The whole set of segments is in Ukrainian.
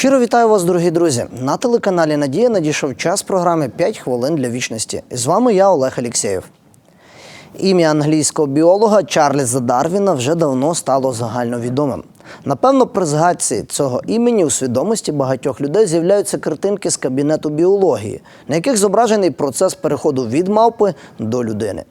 Щиро вітаю вас, дорогі друзі. На телеканалі Надія надійшов час програми «5 хвилин для вічності. І з вами я, Олег Алєксєєв. Ім'я англійського біолога Чарльза Дарвіна вже давно стало загальновідомим. Напевно, при згадці цього імені у свідомості багатьох людей з'являються картинки з кабінету біології, на яких зображений процес переходу від мавпи до людини.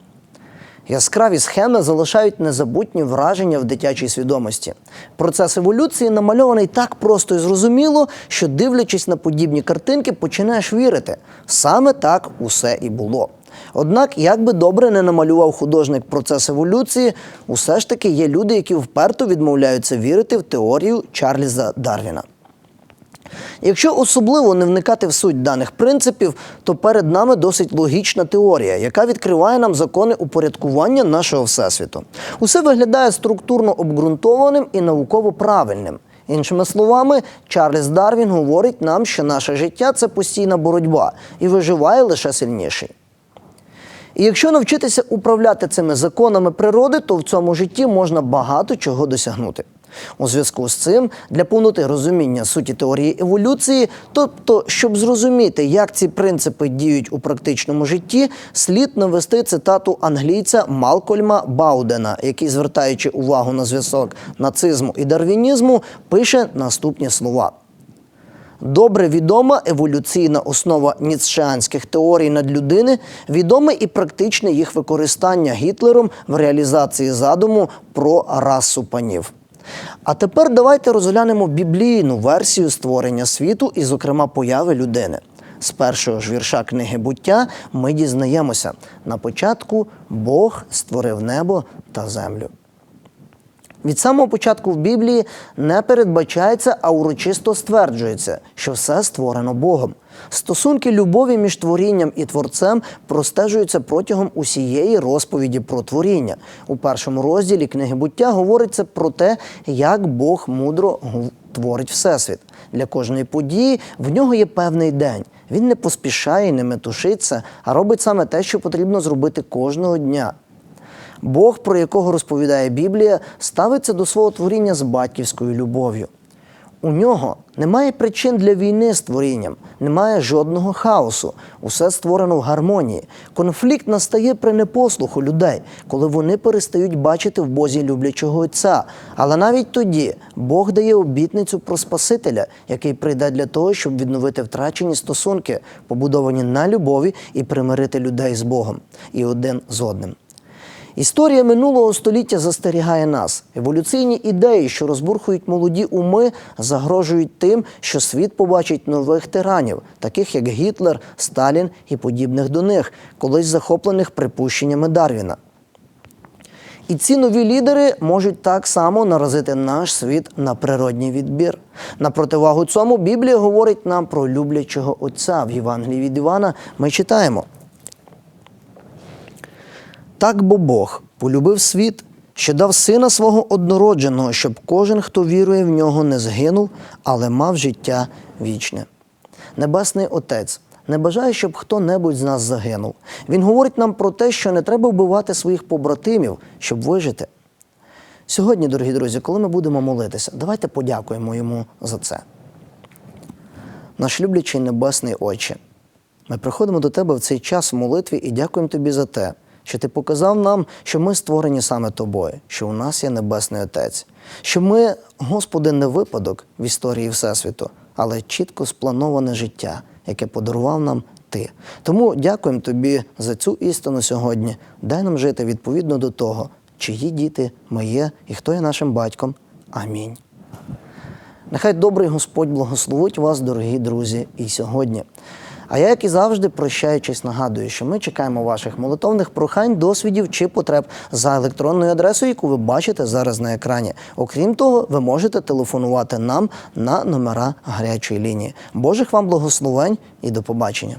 Яскраві схеми залишають незабутні враження в дитячій свідомості. Процес еволюції намальований так просто і зрозуміло, що, дивлячись на подібні картинки, починаєш вірити. Саме так усе і було. Однак, як би добре не намалював художник процес еволюції, усе ж таки є люди, які вперто відмовляються вірити в теорію Чарльза Дарвіна. Якщо особливо не вникати в суть даних принципів, то перед нами досить логічна теорія, яка відкриває нам закони упорядкування нашого всесвіту. Усе виглядає структурно обґрунтованим і науково правильним. Іншими словами, Чарльз Дарвін говорить нам, що наше життя це постійна боротьба і виживає лише сильніший. І якщо навчитися управляти цими законами природи, то в цьому житті можна багато чого досягнути. У зв'язку з цим для повноти розуміння суті теорії еволюції, тобто, щоб зрозуміти, як ці принципи діють у практичному житті, слід навести цитату англійця Малкольма Баудена, який, звертаючи увагу на зв'язок нацизму і дарвінізму, пише наступні слова. Добре відома еволюційна основа ніцшеанських теорій надлюдини, відоме і практичне їх використання Гітлером в реалізації задуму про расу панів. А тепер давайте розглянемо біблійну версію створення світу і, зокрема, появи людини. З першого ж вірша книги буття ми дізнаємося: на початку Бог створив небо та землю. Від самого початку в Біблії не передбачається, а урочисто стверджується, що все створено Богом. Стосунки любові між творінням і творцем простежуються протягом усієї розповіді про творіння. У першому розділі книги буття говориться про те, як Бог мудро творить всесвіт. Для кожної події в нього є певний день. Він не поспішає не метушиться, а робить саме те, що потрібно зробити кожного дня. Бог, про якого розповідає Біблія, ставиться до свого творіння з батьківською любов'ю. У нього немає причин для війни з творінням, немає жодного хаосу. Усе створено в гармонії. Конфлікт настає при непослуху людей, коли вони перестають бачити в Бозі люблячого Отця. Але навіть тоді Бог дає обітницю про Спасителя, який прийде для того, щоб відновити втрачені стосунки, побудовані на любові і примирити людей з Богом і один з одним. Історія минулого століття застерігає нас. Еволюційні ідеї, що розбурхують молоді уми, загрожують тим, що світ побачить нових тиранів, таких як Гітлер, Сталін і подібних до них, колись захоплених припущеннями Дарвіна. І ці нові лідери можуть так само наразити наш світ на природній відбір. На противагу цьому Біблія говорить нам про люблячого Отця. В Євангелії від Івана ми читаємо. Так бо Бог полюбив світ, що дав сина свого однородженого, щоб кожен, хто вірує в нього, не згинув, але мав життя вічне. Небесний Отець не бажає, щоб хто-небудь з нас загинув. Він говорить нам про те, що не треба вбивати своїх побратимів, щоб вижити. Сьогодні, дорогі друзі, коли ми будемо молитися, давайте подякуємо йому за це. Наш люблячий Небесний Отче, ми приходимо до Тебе в цей час в молитві і дякуємо Тобі за те, що Ти показав нам, що ми створені саме тобою, що у нас є Небесний Отець, що ми, Господи, не випадок в історії Всесвіту, але чітко сплановане життя, яке подарував нам Ти. Тому дякуємо Тобі за цю істину сьогодні. Дай нам жити відповідно до того, чиї діти ми є і хто є нашим батьком. Амінь. Нехай добрий Господь благословить вас, дорогі друзі, і сьогодні. А я, як і завжди, прощаючись, нагадую, що ми чекаємо ваших молитовних прохань, досвідів чи потреб за електронною адресою, яку ви бачите зараз на екрані. Окрім того, ви можете телефонувати нам на номера гарячої лінії. Божих вам благословень і до побачення.